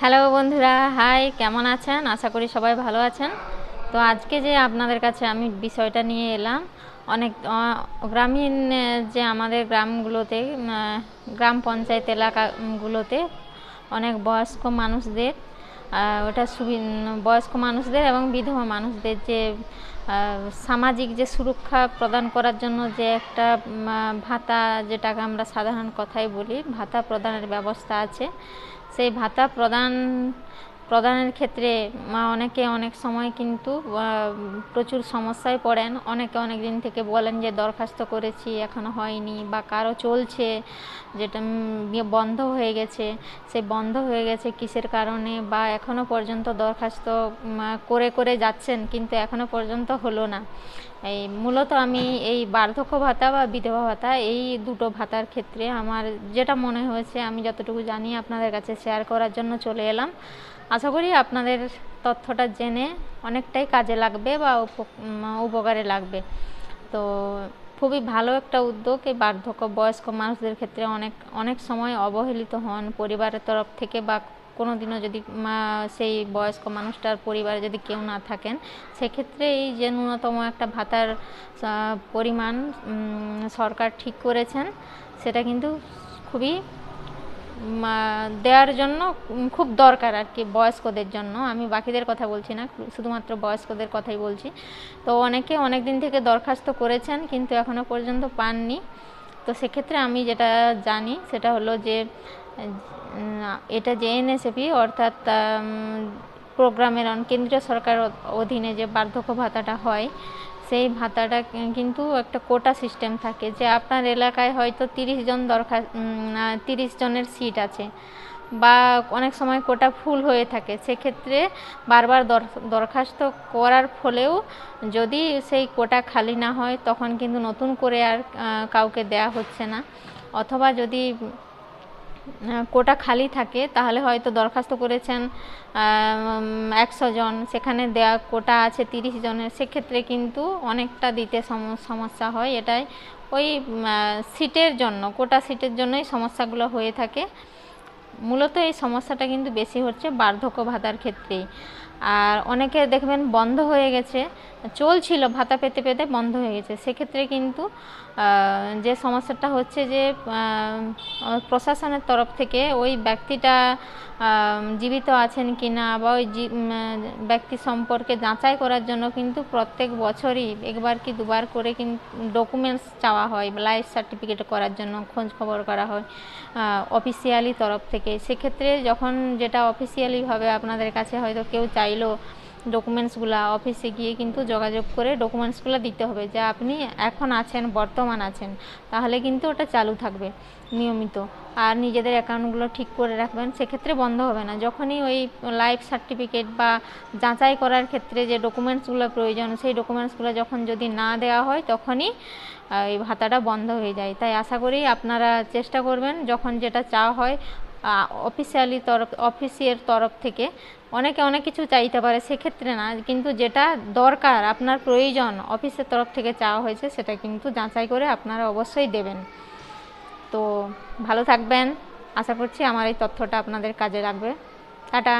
Hello বন্ধুরা, high, কেমন আছেন? আশা করি সবাই ভালো আছেন। তো আজকে যে আপনাদের কাছে আমি বিষয়টা নিয়ে এলাম, অনেক গ্রামীণ যে আমাদের গ্রামগুলোতে গ্রাম পঞ্চায়েত এলাকাগুলোতে অনেক বয়স্ক মানুষদের ওটা সুবি বয়স্ক মানুষদের এবং বিধবা মানুষদের যে সামাজিক যে সুরক্ষা প্রদান করার জন্য যে একটা ভাতা যেটাকে আমরা সাধারণ কথাই বলি, ভাতা প্রদানের ব্যবস্থা আছে। সেই ভাতা প্রদান প্রদানের ক্ষেত্রে মা অনেকে অনেক সময় কিন্তু প্রচুর সমস্যায় পড়েন। অনেকে অনেক দিন থেকে বলেন যে, দরখাস্ত করেছি, এখনও হয়নি বা কারও চলছে, যেটা ইয়ে বন্ধ হয়ে গেছে। সে বন্ধ হয়ে গেছে কিসের কারণে বা এখনও পর্যন্ত দরখাস্ত করে করে যাচ্ছেন, কিন্তু এখনও পর্যন্ত হলো না। এই মূলত আমি এই বার্ধক্য ভাতা বা বিধবা ভাতা, এই দুটো ভাতার ক্ষেত্রে আমার যেটা মনে হয়েছে, আমি যতটুকু জানি আপনাদের কাছে শেয়ার করার জন্য চলে এলাম। আশা করি আপনাদের তথ্যটা জেনে অনেকটাই কাজে লাগবে বা উপকারে লাগবে। তো খুবই ভালো একটা উদ্যোগ। এই বার্ধক্য বয়স্ক মানুষদের ক্ষেত্রে অনেক অনেক সময় অবহেলিত হন। পরিবারের তরফ থেকে বা কোনো দিনও যদি সেই বয়স্ক মানুষটার পরিবারে যদি কেউ না থাকেন, সেক্ষেত্রে এই যে ন্যূনতম একটা ভাতার পরিমাণ সরকার ঠিক করেছেন, সেটা কিন্তু খুবই দেওয়ার জন্য খুব দরকার আর কি বয়স্কদের জন্য। আমি বাকিদের কথা বলছি না, শুধুমাত্র বয়স্কদের কথাই বলছি। তো অনেকে অনেক দিন থেকে দরখাস্ত করেছেন, কিন্তু এখনও পর্যন্ত পাননি। তো সেক্ষেত্রে আমি যেটা জানি, সেটা হলো যে এটা যে এনএসএপি অর্থাৎ প্রোগ্রামের কেন্দ্রীয় সরকার অধীনে যে বার্ধক্য ভাতাটা হয়, সেই ভাতাটা কিন্তু একটা কোটা সিস্টেম থাকে যে আপনার এলাকায় হয়তো তিরিশ জন দরখাস্ত তিরিশ জনের সিট আছে বা অনেক সময় কোটা ফুল হয়ে থাকে, সেক্ষেত্রে বারবার দরখাস্ত করার ফলেও যদি সেই কোটা খালি না হয়, তখন কিন্তু নতুন করে আর কাউকে দেয়া হচ্ছে না। অথবা যদি কোটা খালি থাকে, তাহলে হয়তো দরখাস্ত করেছেন একশো জন, সেখানে দেয়া কোটা আছে তিরিশ জনের, সেক্ষেত্রে কিন্তু অনেকটা দিতে সম- সমস্যা হয় এটাই। ওই সিটের জন্য, কোটা সিটের জন্যই সমস্যাগুলো হয়ে থাকে। মূলত এই সমস্যাটা কিন্তু বেশি হচ্ছে বার্ধক্য ভাতার ক্ষেত্রেই। আর অনেকে দেখবেন বন্ধ হয়ে গেছে, চলছিল ভাতা পেতে পেতে বন্ধ হয়ে গেছে। সেক্ষেত্রে কিন্তু যে সমস্যাটা হচ্ছে যে প্রশাসনের তরফ থেকে ওই ব্যক্তিটা জীবিত আছেন কি না বা ওই ব্যক্তি সম্পর্কে যাচাই করার জন্য কিন্তু প্রত্যেক বছরই একবার কি দুবার করে কিন্তু ডকুমেন্টস চাওয়া হয় লাইফ সার্টিফিকেট করার জন্য খোঁজ খবর করা হয় অফিসিয়ালি তরফ থেকে। সেক্ষেত্রে যখন যেটা অফিসিয়ালিভাবে আপনাদের কাছে, হয়তো কেউ চাইলো ডকুমেন্টসগুলো অফিসে গিয়ে কিন্তু যোগাযোগ করে ডকুমেন্টসগুলো দিতে হবে যে আপনি এখন আছেন, বর্তমান আছেন, তাহলে কিন্তু ওটা চালু থাকবে নিয়মিত। আর নিজেদের অ্যাকাউন্টগুলো ঠিক করে রাখবেন, সেক্ষেত্রে বন্ধ হবে না। যখনই ওই লাইফ সার্টিফিকেট বা যাচাই করার ক্ষেত্রে যে ডকুমেন্টসগুলো প্রয়োজন, সেই ডকুমেন্টসগুলো যখন যদি না দেওয়া হয়, তখনই এই ভাতাটা বন্ধ হয়ে যায়। তাই আশা করি আপনারা চেষ্টা করবেন, যখন যেটা চাওয়া হয় অফিসিয়ালি তরফ অফিসের তরফ থেকে অনেকে অনেক কিছু চাইতে পারে, সেক্ষেত্রে না, কিন্তু যেটা দরকার, আপনার প্রয়োজন অফিসের তরফ থেকে চাওয়া হয়েছে, সেটা কিন্তু যাচাই করে আপনারা অবশ্যই দেবেন। তো ভালো থাকবেন। আশা করছি আমার এই তথ্যটা আপনাদের কাজে লাগবে। টাটা।